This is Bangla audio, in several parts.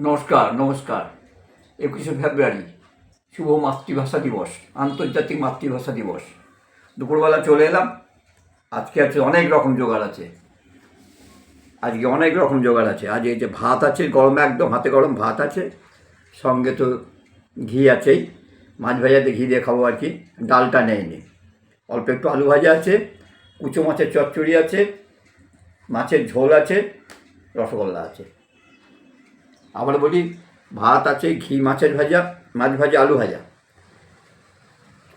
নমস্কার নমস্কার। একুশে ফেব্রুয়ারি, শুভ মাতৃভাষা দিবস, আন্তর্জাতিক মাতৃভাষা দিবস। দুপুরবেলা চলে এলাম। আজকে আছে অনেক রকম জোগাড় আছে। আজকে অনেক রকম জোগাড় আছে। আজ এই যে ভাত আছে, গরম একদম, হাতে গরম ভাত আছে। সঙ্গে তো ঘি আছেই। মাছ ভাজাতে ঘি দিয়ে খাব আর কি। ডালটা নেয়নি অল্প একটু আলু ভাজা আছে, কুচো মাছের চচ্চড়ি আছে, মাছের ঝোল আছে, রসগোল্লা আছে। আবার বলি ভাত আছে ঘি মাছের ভাজা মাছ ভাজা আলু ভাজা।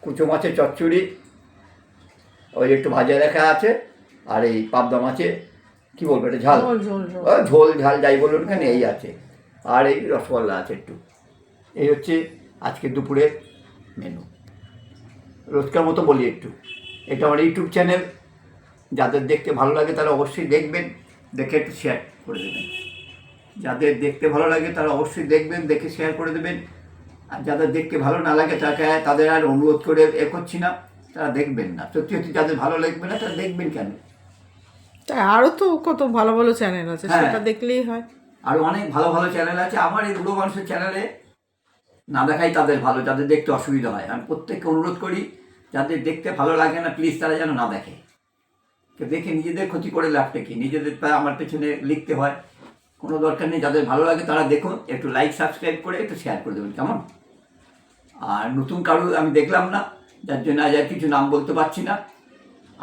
কুচো মাছের চচ্চড়ি ওই একটু ভাজা রেখা আছে আর এই পাবদা মাছে কী বলব এটা ঝাল। ঝোল ঝোল যাই বলুন কেন এই আছে। আর এই রসগোল্লা আছে একটু। এই হচ্ছে আজকে দুপুরে মেনু রোজকার মতো বলি একটু। এটা আমার ইউটিউব চ্যানেল। যাদের দেখতে ভালো লাগে তারা অবশ্যই দেখবেন দেখে একটু শেয়ার করে দেবেন। যাদের দেখতে ভালো লাগে তারা অবশ্যই দেখবেন দেখে শেয়ার করে দেবেন। আর যাদের দেখতে ভালো না লাগে তাকে তাদের আর অনুরোধ করে এ করছি না তারা দেখবেন না। সত্যি সত্যি যাদের ভালো লাগবে না তারা দেখবেন কেন? তাই আরও তো কত ভালো ভালো চ্যানেল আছে হ্যাঁ। সেটা দেখলেই হয়। আর অনেক ভালো ভালো চ্যানেল আছে। আমার এই বুড়ো মানুষের চ্যানেলে না দেখাই তাদের ভালো যাদের দেখতে অসুবিধা হয়। আমি প্রত্যেককে অনুরোধ করি যাদের দেখতে ভালো লাগে না প্লিজ তারা যেন না দেখে। দেখে নিজেদের ক্ষতি করে লাভটা কি? নিজেদের আমার পেছনে লিখতে হয়। কোনো দরকার নেই যাদের ভালো লাগে তারা দেখুন একটু লাইক সাবস্ক্রাইব করে একটু শেয়ার করে দেবেন কেমন? আর নতুন কারও আমি দেখলাম না যার জন্য আজ আর কিছু নাম বলতে পারছি না।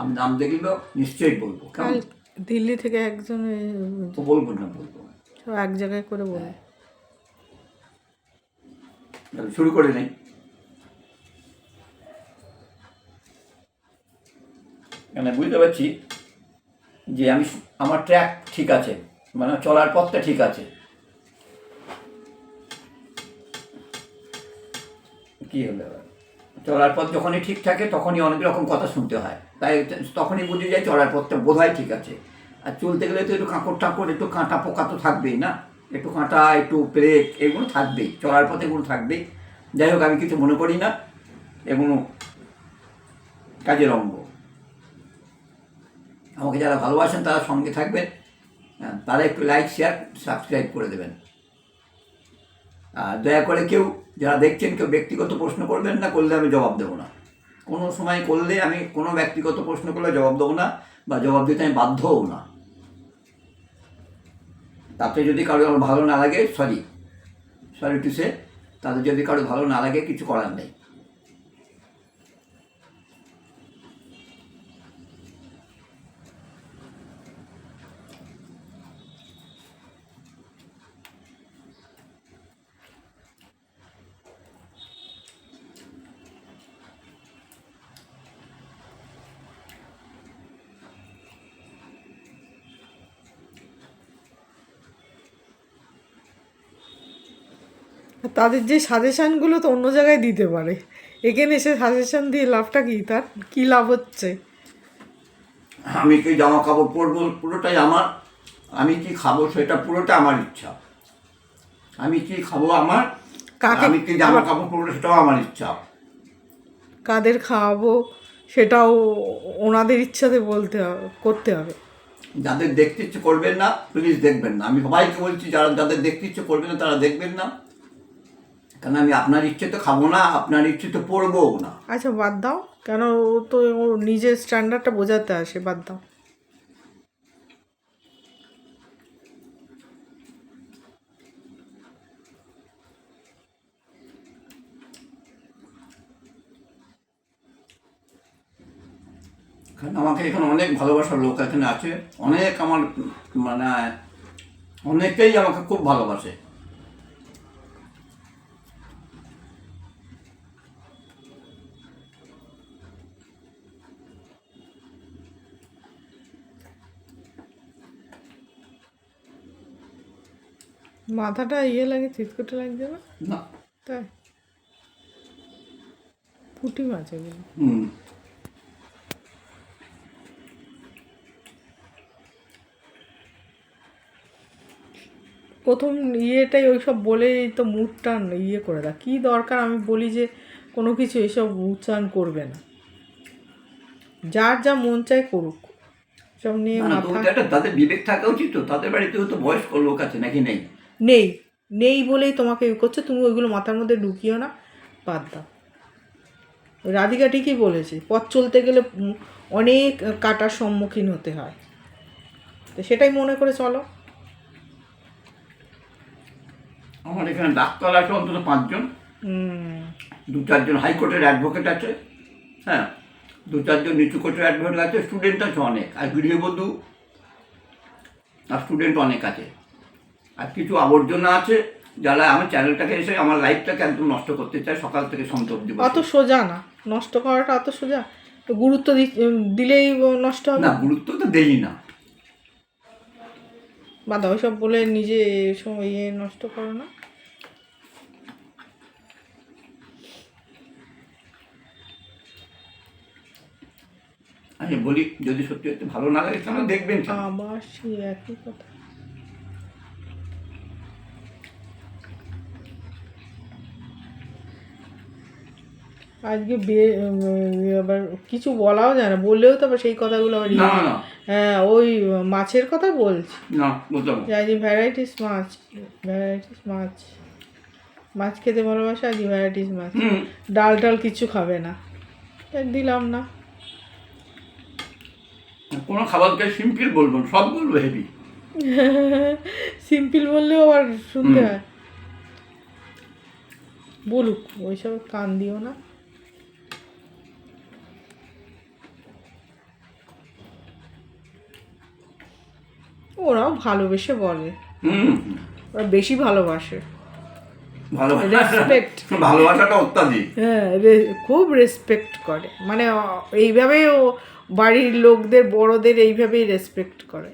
আমি নাম দেখলেও নিশ্চয়ই বলব কেমন? দিল্লি থেকে একজন তো বলব না বলব। সব এক জায়গায় করে বলে শুরু করে নেই। মানে বুঝতে পারছি যে আমি আমার ট্র্যাক ঠিক আছে। মানে চলার পথটা ঠিক আছে। কি হলো? চলার পথ যখনই ঠিক থাকে, তখনই অনেক রকম কথা শুনতে হয়। তাই তখনই বুঝে যায় চলার পথটা বোধ হয় ঠিক আছে। আর চলতে গেলে তো একটু কাঁকড় টাকড় একটু কাঁটা পোকা তো থাকবেই না? একটু কাঁটা, একটু ব্রেক, এগুলো থাকবেই। চলার পথে এগুলো থাকবেই। যাই হোক, আমি কিছু মনে করি না। এগুলো কাজের অঙ্গ। আমাকে যারা ভালোবাসেন, তারা সঙ্গে থাকবেন। তারা একটু লাইক শেয়ার সাবস্ক্রাইব করে দেবেন। দয়া করে কেউ যারা দেখছেন, কেউ ব্যক্তিগত প্রশ্ন করবেন না, করলে আমি জবাব দেবো না। কোনো সময় করলে আমি কোনো ব্যক্তিগত প্রশ্ন করলে জবাব দেবো না বা জবাব দিতে আমি বাধ্যও না। তাতে যদি কারও আমার ভালো না লাগে সরি সরি টু সে তাদের যদি কারও ভালো না লাগে, কিছু করার নেই। তাদের যে সাজেশানগুলো তো অন্য জায়গায় দিতে পারে। এখানে এসে সাজেশান দিয়ে লাভটা কি? তার কি লাভ হচ্ছে? আমি কি জামা কাপড় পরবো? পুরোটাই আমার। আমি কি খাব? সেটা পুরোটা আমার ইচ্ছা। আমি কি খাব আমার? কাকে- আমি কি জামা কাপড় পরবো সেটাও আমার ইচ্ছা। কাদের খাওয়াবো? সেটাও ওনাদের ইচ্ছাতে বলতে হবে করতে হবে। যাদের দেখতে ইচ্ছে করবেন না প্লিজ দেখবেন না। আমি সবাইকে বলছি যারা যাদের দেখতে ইচ্ছে করবেন না তারা দেখবেন না। কারণ আমি আপনার ইচ্ছে তো খাব না আপনার ইচ্ছে তো পড়বও না। আচ্ছা বাদ দাও। কেন ও তো ও নিজের স্ট্যান্ডার্ডটা বোঝাতে আসে বাদ দাও। কারণ আমাকে এখানে অনেক ভালোবাসার লোক এখানে আছে অনেক আমার মানে অনেকেই আমাকে খুব ভালোবাসে। মাথাটা ইয়ে লাগে চিৎকোটে লাগছে না? না। তাই? পুঁটি মাছ এগুলো। হুম। প্রথম ইয়েটাই ওইসব বলেই তো মুডটা ইয়ে করে দেয়। কী দরকার আমি বলি যে কোনো কিছু এসব উচ্চারণ করবে না। যার যা মন চায় করুক। সব নিয়ে তাদের বিবেক থাকা উচিত তো। তাদের বাড়িতেও তো বয়স্ক লোক আছে নাকি নেই? নেই নেই বলেই তোমাকে ইয়ে করছে তুমি ওইগুলো মাথার মধ্যে ঢুকিও না বাদ দাও। রাধিকা ঠিকই বলেছে পথ চলতে গেলে অনেক কাটার সম্মুখীন হতে হয়। তো সেটাই মনে করে চলো। আমার এখানে ডাক্তার আছে অন্তত পাঁচজন। দু চারজন হাইকোর্টের অ্যাডভোকেট আছে হ্যাঁ? দু চারজন নিচু কোর্টের অ্যাডভোকেট আছে স্টুডেন্ট আছে অনেক। আর গৃহবধূ আর স্টুডেন্ট অনেক আছে। আর কিছু আবর্জনা আছে যারা আমার চ্যানেলটাকে এসে আমার লাইফটাকে একদম নষ্ট করতে চায় সকাল থেকে সন্ধ্যা অব্দি অত সোজা না নষ্ট করাটা অত সোজা গুরুত্ব দিলেই নষ্ট হবে? না গুরুত্ব তো দেই না। বা দাও সব বলে নিজে সময় ইয়ে নষ্ট করো না। আমি বলি যদি সত্যি সত্যি ভালো না লাগে তাহলে দেখবেন? আবার সেই একই কথা। আজকে আবার কিছু বলাও যায় না। বললেও তো আবার সেই কথাগুলো আবার হ্যাঁ ওই মাছের কথা বলছি। না বুঝলাম। যে আজকে ভ্যারাইটিস মাছ ভ্যারাইটিস মাছ। মাছ খেতে ভালোবাসে আজকে ভ্যারাইটিস মাছ। ডাল টাল কিছু খাবে না। দিলাম না। কোনো খাবারকে সিম্পল বলব সব বলব হেভি। সিম্পল বললেও আবার শুনতে হয়। বলুক ওইসব কান দিও না। ওরাও ভালোবেসে বলে। ওরা বেশি ভালোবাসে। রেসপেক্ট ভালোবাসাটা অত্যাধিক। হ্যাঁ খুব রেসপেক্ট করে। মানে এইভাবেই ও বাড়ির লোকদের বড়দের এইভাবেই রেসপেক্ট করে।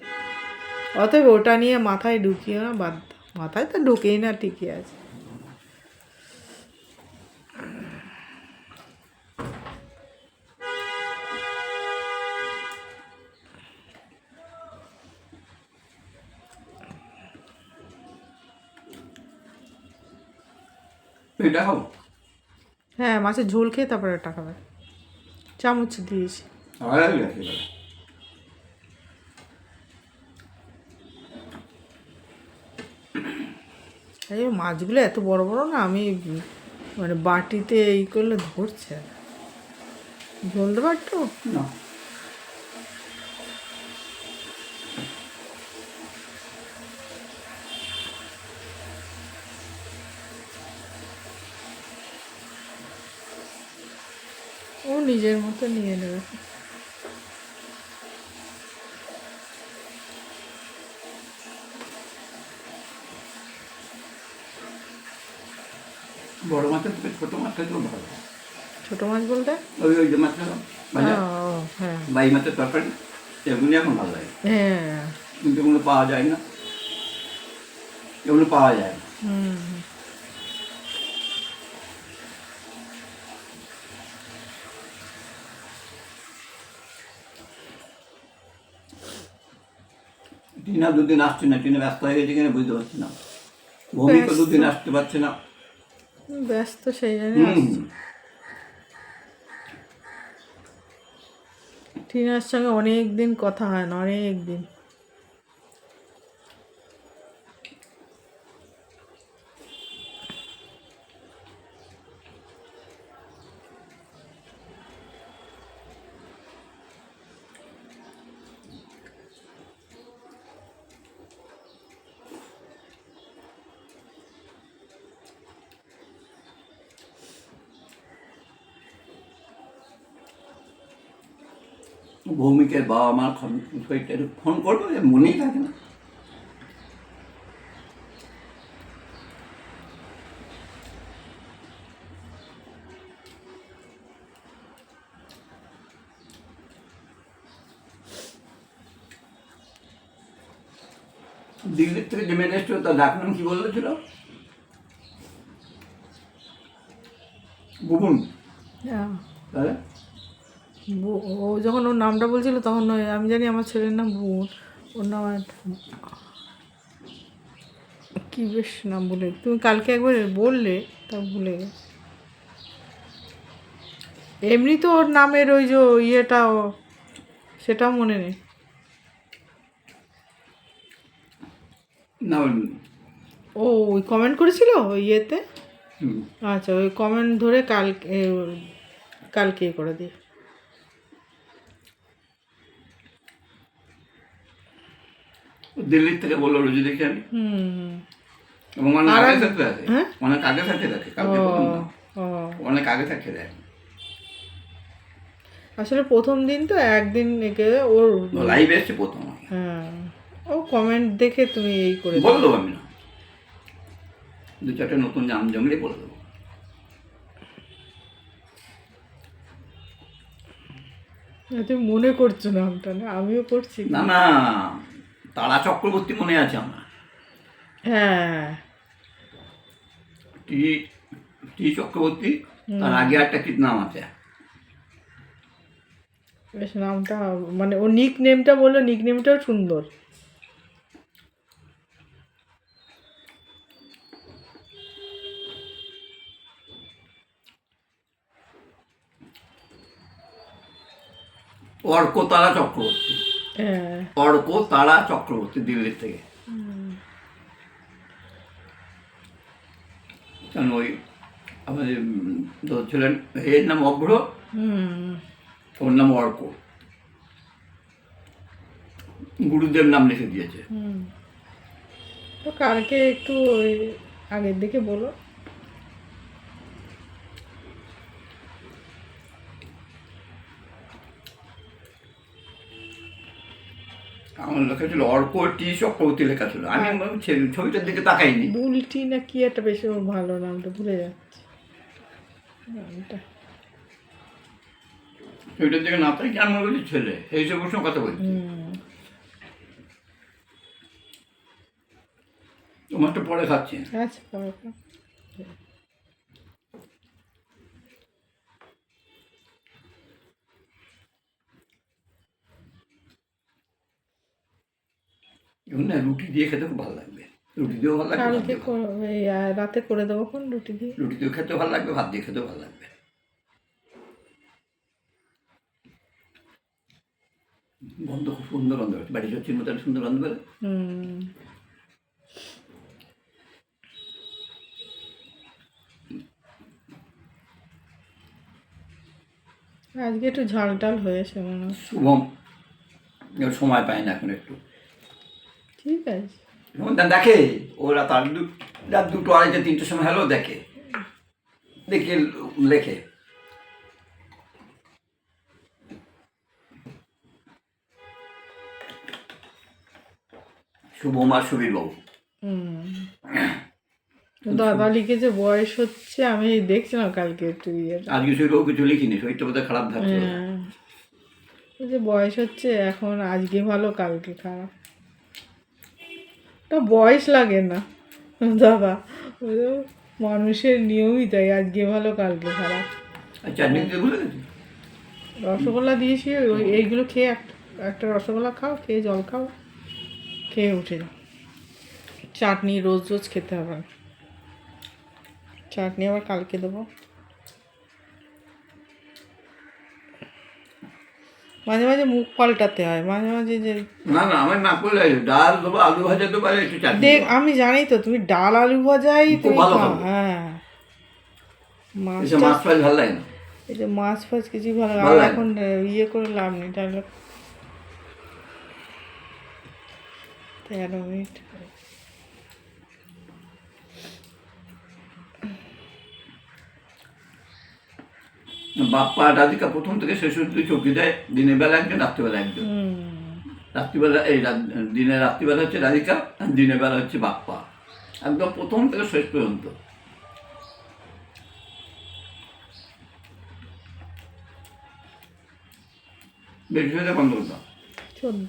অতএব ওটা নিয়ে মাথায় ঢুকিয়ে না বাদ মাথায় তো ঢুকেই না ঠিকই আছে। এটা খাব? হ্যাঁ মাছের ঝোল খেয়ে তারপরে টাকা খাবে। চামচ দিয়েছি। এই মাছগুলো এত বড় বড় না আমি মানে বাটিতে এই করলে ধরছে। ঝোল দেবো একটু না। ও নিজের মতো নিয়ে নেবে। বড় মাছের থেকে ছোটো মাছ খেতেও ভালো। ছোট মাছ বলতে? ওই ওই যে মাছ ভাজা? ও, হ্যাঁ। বাই মাছের তরকারি এগুলি এখন ভালো লাগে। হ্যাঁ। কিন্তু এগুলো পাওয়া যায় না। এগুলো পাওয়া যায় না। টিনা দুদিন আসছে না টিনা ব্যস্ত হয়ে গেছে কিনা বুঝতে পারছি না। ভূমিকে। দুদিন আসতে পারছে না। ব্যস্ত সেই জন্য টিনার সঙ্গে অনেক দিন কথা হয় না অনেক দিন ভৌমিকের বাবা মার ফোন করব মনেই থাকে না। দিল্লির থেকে যে মেয়ে এসছিল তার ডাক নাম কি বলেছিল বুবুন। হ্যাঁ। তাহলে? ও যখন ওর নামটা বলছিল তখন ওই- আমি জানি আমার ছেলের নাম বুন ওর নাম কি বেশ নাম বলে তুমি কালকে একবার বললে তা ভুলে গেছি। এমনি তো ওর নামের ওই যে ইয়েটা সেটাও মনে নেই। ও ওই কমেন্ট করেছিল ওই ইয়েতে? আচ্ছা ওই কমেন্ট ধরে কালকে কালকে করে দিই দিল্লির থেকে বলল রোজি দেখি আমি এবং অনেক আগে থাকতে দেখে হ্যাঁ? অনেক আগে থাকতে প্রথম না। অনেক আগে থাকতে আসলে প্রথম দিন তো একদিন একে ওর লাইভ এসছে প্রথম। হ্যাঁ। ও কমেন্ট দেখে তুমি এই করে দাও। বলে দেবো আমি না। দু চারটে নতুন নাম জমলে বলে দেবো। তুমি মনে করছ নামটা না? আমিও করছি না না। তারা চক্রবর্তী মনে আছে আমার। হ্যাঁ। টি টি চক্রবর্তী তার আগে একটা কি নাম আছে? বেশ নামটা মানে ও নিক নেমটা বলল নিক নেমটাও সুন্দর। অর্ক তারা চক্রবর্তী। অর্ক তারা চক্রবর্তী দিল্লির থেকে। কারণ ওই আমাদের ছিলেন এর নাম অভ্র হুম। ওর নাম অর্ক। গুরুদেব নাম লিখে দিয়েছে। তো কালকে একটু আগের দিকে বলো। লেখা ছিল অর্ক টি চক্রবর্তী লেখা ছিল। আমি ভাবছি ছবিটার দিকে তাকাইনি। বুলটি না কি একটা বেশি ভালো নামটা ভুলে যাচ্ছে। নামটা। ছবিটার দিকে না তাই আমি বলছি ছেলে এই সব সঙ্গে কথা বলছি। হুম। তোমার তো পরে খাচ্ছি। আচ্ছা পরে না রুটি দিয়ে খেতে খুব ভালো লাগবে। রুটি দিয়েও ভালো লাগবে কালকে রাতে করে দেবো কোন রুটি দিয়ে? রুটি দিয়েও খেতে ভালো লাগবে ভাত দিয়ে খেতেও ভালো লাগবে। গন্ধ খুব সুন্দর গন্ধ হচ্ছে বাড়ি চচ্ছির মতো একটা সুন্দর গন্ধ বেরোয় আজকে একটু ঝাল টাল হয়েছে মনে হয় শুভম সময় পায় না এখন একটু। ঠিক আছে। শুভম দেখে ও রাত দু রাত দুটো আড়াইটে তিনটের সময় হ্যালো দেখে। দেখে লেখে। শুভম আর সুবীর বাবু। দাদা লিখেছে বয়স হচ্ছে আমি দেখছিলাম কালকে একটু ইয়েটা আজকে বাবু কিছু লিখিনি শরীরটা বোধহয় খারাপ থাকছে। হ্যাঁ। যে বয়স হচ্ছে এখন আজকে ভালো কালকে খারাপ। তা বয়স লাগে না। দাদা মানুষের নিয়মই তাই আজকে ভালো কালকে খারাপ। রসগোল্লা দিয়েছি ওই এইগুলো খেয়ে একটা একটা রসগোল্লা খাও খেয়ে জল খাও খেয়ে উঠে যাও। চাটনি রোজ রোজ খেতে হবে। চাটনি আবার কালকে দেবো। মাঝে মাঝে মুখ পাল্টাতে হয় মাঝে মাঝে যে না না আমার না করলে ডাল দেবো আলু ভাজা দেবো আর একটু চাটনি দেখ দেবো। আমি জানি তো তুমি ডাল আলু ভাজাই খুব তুমি ভালো খাও খাব। হ্যাঁ মাছ এসব মাছ ফাছ ভালো লাগে না এই যে মাছ ফাছ কিছুই ভালো ভালো লাগে লাগে। এখন আহ, ইয়ে করে লাভ নেই তাহলে তেরো মিনিট বাপ্পা রাধিকা প্রথম থেকে শেষ অব্দি চৌকি দেয় দিনের বেলা একজন রাত্রিবেলা একজন। রাত্রিবেলা এই দিনের রাত্রিবেলা হচ্ছে রাধিকা আর দিনের বেলা হচ্ছে বাপ্পা। একদম প্রথম থেকে শেষ পর্যন্ত। বেশি হয়ে বন্ধ করতাম চোদ্দ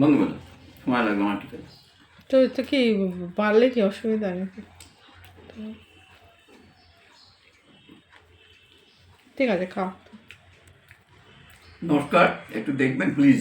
বন্ধ করতাম সময় লাগবে আমার ঠিক আছে। তো কি পারলে কি অসুবিধা নেই ঠিক আছে খাও। নমস্কার একটু দেখবেন প্লিজ